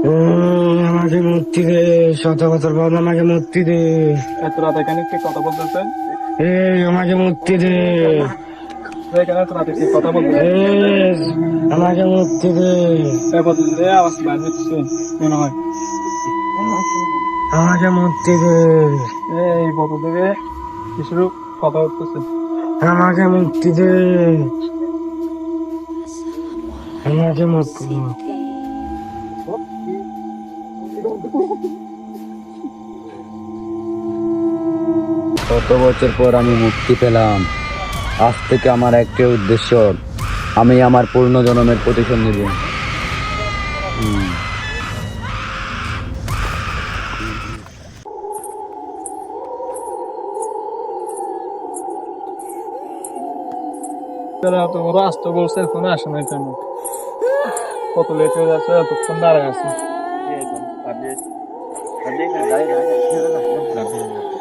আমাকে মুক্তি দে শত বছর পর আমাকে মুক্তি দে। এত রাত এখানে কি কথা বলতেছেন? এই আমাকে মুক্তি দে। আমাকে মুক্তি দে। আমাকে মুক্তি দে। এই বদল থেকে কিছু কথা বলতেছে। আমাকে মুক্তি দে। আমাকে মুক্তি কত বছর পর আমি মুক্তি পেলাম? আজ থেকে আমার একটাই উদ্দেশ্য আমি আমার পূর্ণ জন্মের প্রতিশোধ নেব। তোমরা আসতে বলছে এখনও আসে নাই কেন? কত লেট হয়ে যাচ্ছে এতক্ষণ দাঁড়ায় আছে।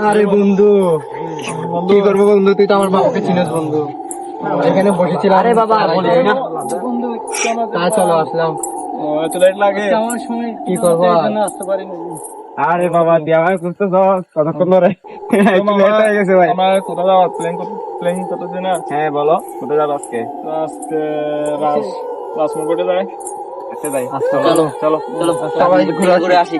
আরে বন্ধু। কি করব বন্ধু? তুই তো আমার বাবাকে চিনিস বন্ধু। এখানে বসেছিলাম আরে বাবা বন্ধু তা চলো আসলাম? কি করব? আর? আসতে পারিনি। আরে বাবা দেওয়া করতে কতক্ষণ ধরে হয়ে গেছে ভাই। আমার কোথাও যাওয়ার প্লেন প্লেন করতেছে না হ্যাঁ বলো কোথায় যাব আজকে? আজকে রাজ রাজমুকুটে যায় আচ্ছা ভাই চলো। চলো চলো। সবাই ঘুরে ঘুরে আসি।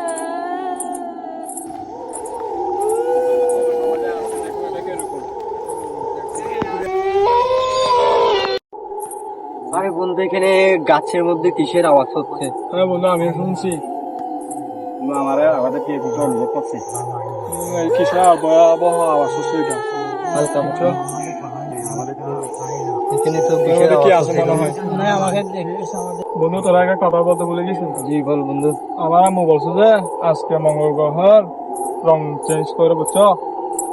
আরে বন্ধু এখানে গাছের মধ্যে কিসের আওয়াজ হচ্ছে? হ্যাঁ বন্ধু আমি শুনছি। আমার আমাদের কি কিছু অনুভব করছে? উম, এই আওয়াজ হচ্ছে এটা। হালকা বুঝছ? এখানে তো তোর কিসের মধ্যে কি হয়? বন্ধু তোরা একটা কথা বলতে ভুলে গেছিস জি বল বন্ধু। আমার আম্মু বলছে যে আজকে মঙ্গল গ্রহের রং চেঞ্জ করে বুঝছ?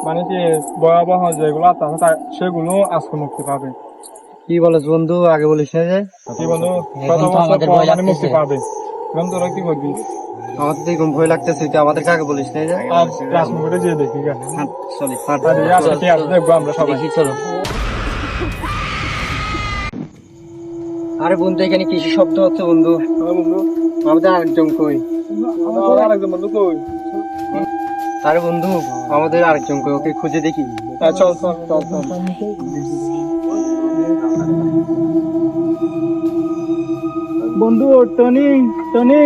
মানে কি ভয়াবহ যেগুলো আছে সেগুলো আজকে মুক্তি পাবে। কি বলিস বন্ধু আগে বলিস না যে কি বন্ধু আমাদের মানে মুক্তি। পাবে। এখন তোরা কি করবি আমাদের তো এরকম ভয় লাগতেছে তুই আমাদেরকে আগে বলিস না যে যেয়ে দেখি। চলি আজকে দেখব আমরা সবাই। চলো। আরে বন্ধু এখানে কিসের শব্দ হচ্ছে বন্ধু। হ্যাঁ বন্ধু। আমাদের আরেকজন কই? আরেকজন বন্ধু কই? আরে বন্ধু আমাদের আরেকজন কই ওকে খুঁজে দেখি। হ্যাঁ, চল চল চল চল। বন্ধু টনি টনি।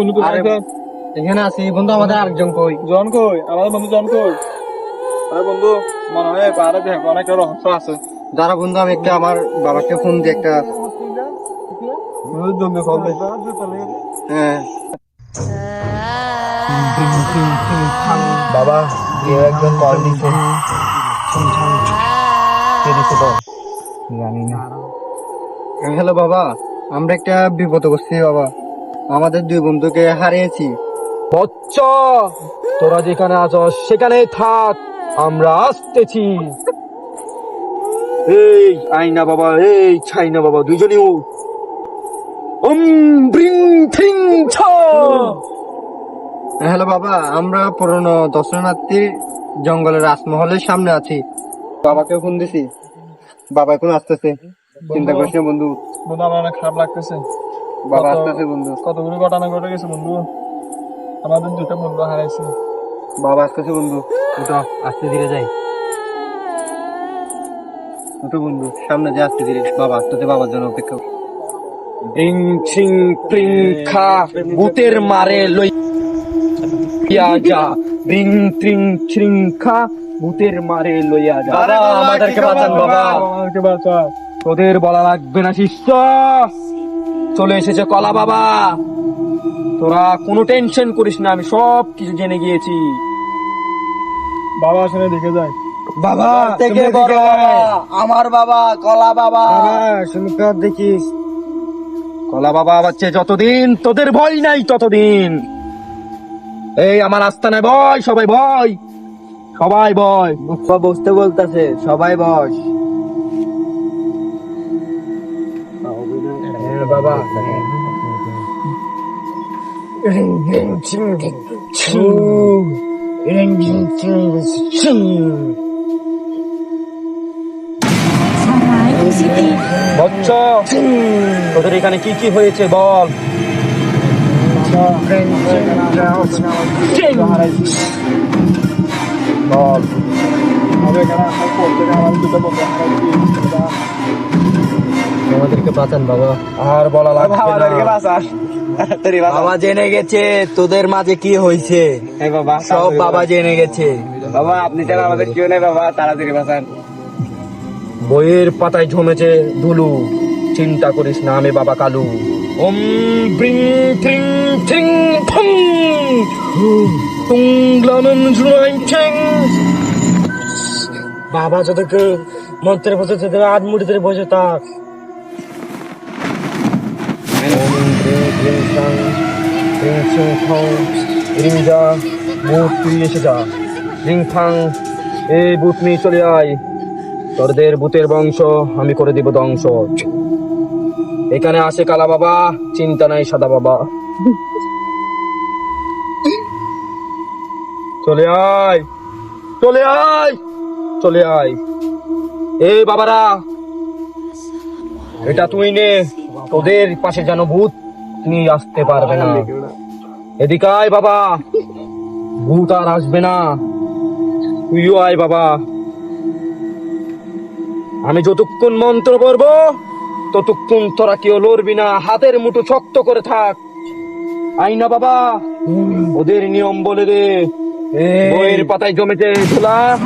বন্ধু? এখানে আছি। বন্ধু আমাদের আরেকজন কই? জন কই? আমাদের বন্ধু জন কই? আরে বন্ধু মনে হয় পাহাড়ে দেখো অনেক রহস্য আছে। যারা বন্ধু আমি একটা আমার বাবাকে ফোন দিয়ে একটা হ্যাঁ। বাবা কেউ একজন কল দিচ্ছে জানি না হ্যালো বাবা আমরা একটা বিপদে বসছি বাবা। আমাদের দুই বন্ধুকে হারিয়েছি। বচ্চ তোরা যেখানে আছস সেখানে থাক আমরা আসতেছি। এই আইনা বাবা এই ছাইনা বাবা দুইজনই উঠ। উম ব্রিং থিং ছ। হ্যালো বাবা আমরা পুরনো দর্শনার্থী জঙ্গলের রাজমহলের সামনে আছি। বাবাকে ফোন দিছি। বাবা এখন আসতেছে। চিন্তা করিস না বন্ধু। বন্ধু আমার অনেক খারাপ লাগতেছে। বাবা আসতেছে বন্ধু। কতগুলো ঘটনা ঘটে গেছে বন্ধু। আমাদের দুটো বন্ধু হারাইছে। বাবা আসতেছে বন্ধু। ওটা আস্তে ধীরে যাই। ওটা বন্ধু সামনে যে আসতে ধীরে। বাবা আসতেছে বাবার জন্য অপেক্ষা। ব্রিং থিং প্রিং খা ভূতের মারে লইয়া যা। ব্রিং ত্রিং থ্রিং খা ভূতের মারে লইয়া যা। বাবা আমাদেরকে বাঁচান বাবা। আমাদেরকে বাঁচা তোদের বলা লাগবে না শিষ্য। চলে এসেছে কলা বাবা। তোরা কোনো টেনশন করিস না আমি সব কিছু জেনে গিয়েছি। বাবা আসলে দেখে যায় বাবা থেকে বড়। আমার বাবা কলা বাবা। বাবা দেখিস। কলা বাবা বাচ্চে যতদিন তোদের ভয় নাই ততদিন। এই আমার আস্তানায় ভয় সবাই ভয় সবাই ভয় বাবা বসতে বলতেছে সবাই বস। বাবা। বচ্চ তোদের এখানে কি কি হয়েছে বল? আমাদেরকে বাঁচান বাবা। আর বলা লাগবে। বাবা জেনে গেছে তোদের মাঝে কি হয়েছে? বাবা সব বাবা জেনে গেছে। বাবা আপনি ছাড়া আমাদের কেউ নেই বাবা তাড়াতাড়ি বাঁচান। বইয়ের পাতায় জমেছে ধুলু চিন্তা করিস না আমি বাবা কালু। ওম ব্রিং ট্রিং ট্রিং ফং। তুং লামন জুনাই ঠেং বাবা যতকে মন্ত্রের বসে তোদের আট মুঠি ধরে বসে থাক। ওম ব্রিং ট্রিং ট্রাং ট্রিং ছিং ফং, রিং যা বুট তুই এসে যা। রিং ফাং, এই বুট নিয়ে চলে আয়। তোরদের ভূতের বংশ আমি করে দিব ধ্বংস। এখানে আসে কালা বাবা, চিন্তা নাই সাদা বাবা। চলে আয় চলে আয় চলে আয়। এই বাবারা, এটা তুই নে, তোদের পাশে যেন ভূত নিয়ে আসতে পারবে না। এদিকে আয় বাবা, ভূত আর আসবে না। তুইও আয় বাবা। আমি যতক্ষণ মন্ত্র পড়ব ততক্ষণ তোরা কেউ লড়বি না হাতের মুঠো শক্ত করে থাক। আইনা বাবা ওদের নিয়ম বলে দে। বইয়ের পাতায় জমেছে গোলা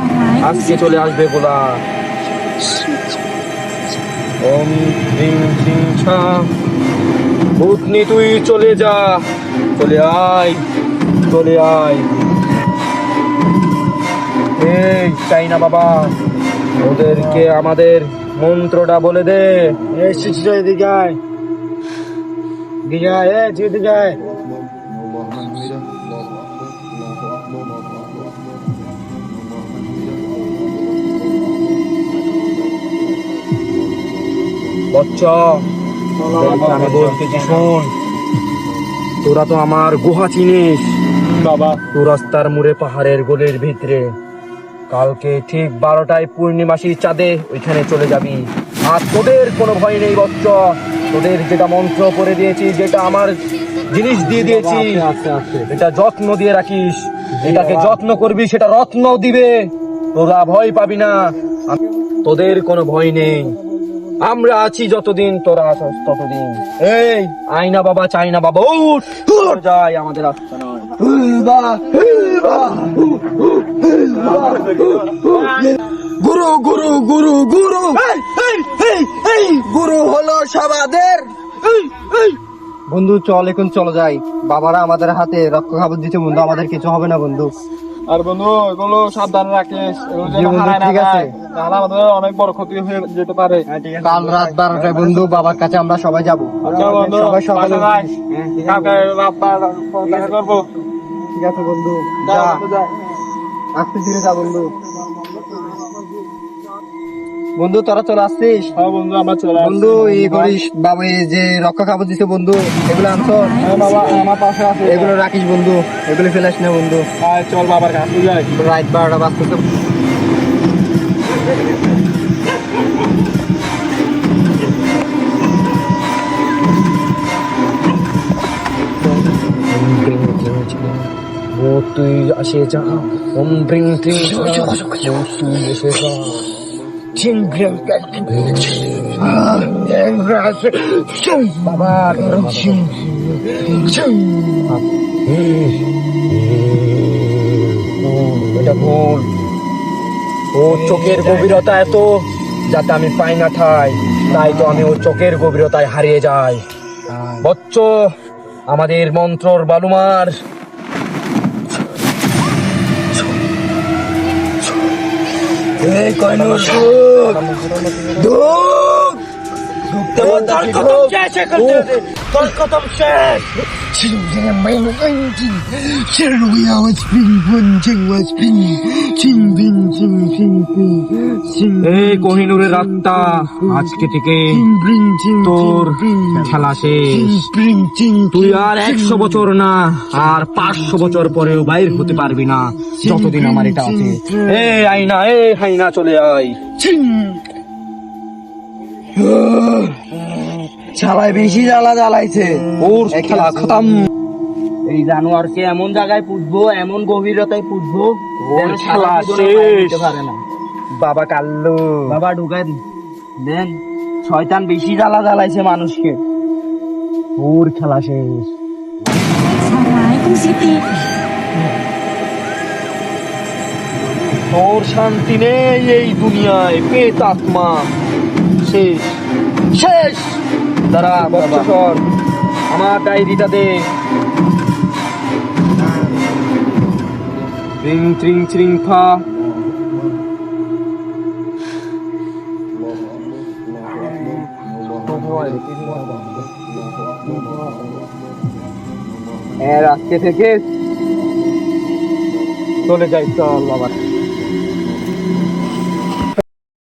আজকে চলে আসবে গোলা। ওম হ্রিং হ্রিং ছা। ভূতনি তুই চলে যা। চলে আয় চলে আয়। এই চাই না বাবা ওদেরকে আমাদের মন্ত্রটা বলে দে। এই শিশু এদিকে। আয় দিকে আয় এ দিকে আয় বচ্চ আমি বলতেছি শোন। তোরা তো আমার গুহা চিনিস। বাবা। তো রাস্তার মুড়ে পাহাড়ের গোলের ভিতরে। কালকে ঠিক বারোটায় পূর্ণিমাসী চাঁদে ওইখানে চলে যাবি। আর তোদের কোনো ভয় নেই বচ্চ তোদের যেটা মন্ত্র করে দিয়েছি যেটা আমার জিনিস দিয়ে দিয়েছি এটা যত্ন দিয়ে রাখিস। এটাকে যত্ন করবি সেটা রত্ন দিবে। তোরা ভয় পাবি না। তোদের কোনো ভয় নেই। আমরা আছি যতদিন তোরা আছস ততদিন। এই আইনা বাবা চাইনা বাবা যাই আমাদের রাস্তা নয় গুরু গুরু গুরু গুরু। গুরু হলো সবাদের। বন্ধু চল এখন চলো যাই। বাবারা আমাদের হাতে রক্ত খাবার দিচ্ছে বন্ধু আমাদের কিছু হবে না বন্ধু। আর বন্ধু এগুলো সাবধানে রাখিস। ঠিক আছে। তাহলে আমাদের অনেক বড় ক্ষতি হয়ে যেতে পারে। কাল রাত বারোটায় বন্ধু বাবার কাছে আমরা সবাই যাব। আচ্ছা বন্ধু সবাই সকালে ঠিক আছে বন্ধু। যা। আস্তে ধীরে যা বন্ধু। বন্ধু তোরা চলে আসছিস? হ্যাঁ বন্ধু আমরা চলে বন্ধু ই করিস বাবা এই যে রক্ষা খাবার দিছে বন্ধু এগুলো আনছ? হ্যাঁ বাবা আমার পাশে আছে। এগুলো রাখিস বন্ধু এগুলো ফেলাস না বন্ধু। আয়, চল বাবার কাছে যাই। রাত বারোটা বাজতেছে। চিং বাবা চিং চিং এটা ভুল। ও চোখের গভীরতা এত যাতে আমি পাই না ঠাই। তাই তো আমি ও চোখের গভীরতায় হারিয়ে যাই। বচ্চ আমাদের মন্ত্রর বালুমার এই কইনুর সুখ দুঃখ তোর খতম শেষ এখন তোর শেষ। কোহিনুরের আত্মা আজকে থেকে তোর খেলা শেষ। তুই আর একশো বছর না আর পাঁচশো বছর পরেও বাইর হতে পারবি না। যতদিন আমার এটা আছে। এ আইনা এ হাইনা চলে আয়। সবাই বেশি জ্বালা জ্বালাইছে। ওর খেলা খতম। এই জানোয়ারকে এমন জায়গায় পুষবো এমন গভীরতায় পুষবো ওর যেন খেলা শেষ। বাবা কাল্লু। বাবা ঢুকেন দেন শয়তান বেশি জ্বালা জ্বালাইছে মানুষকে। ওর খেলা শেষ। তোর শান্তি নেই এই দুনিয়ায় পেত আত্মা। শেষ। শেষ। দাঁড়া বক্সর আমার ডায়েরিটা দে। ট্রিং ট্রিং ফা। এর আজকে থেকে চলে যাই চল বাবা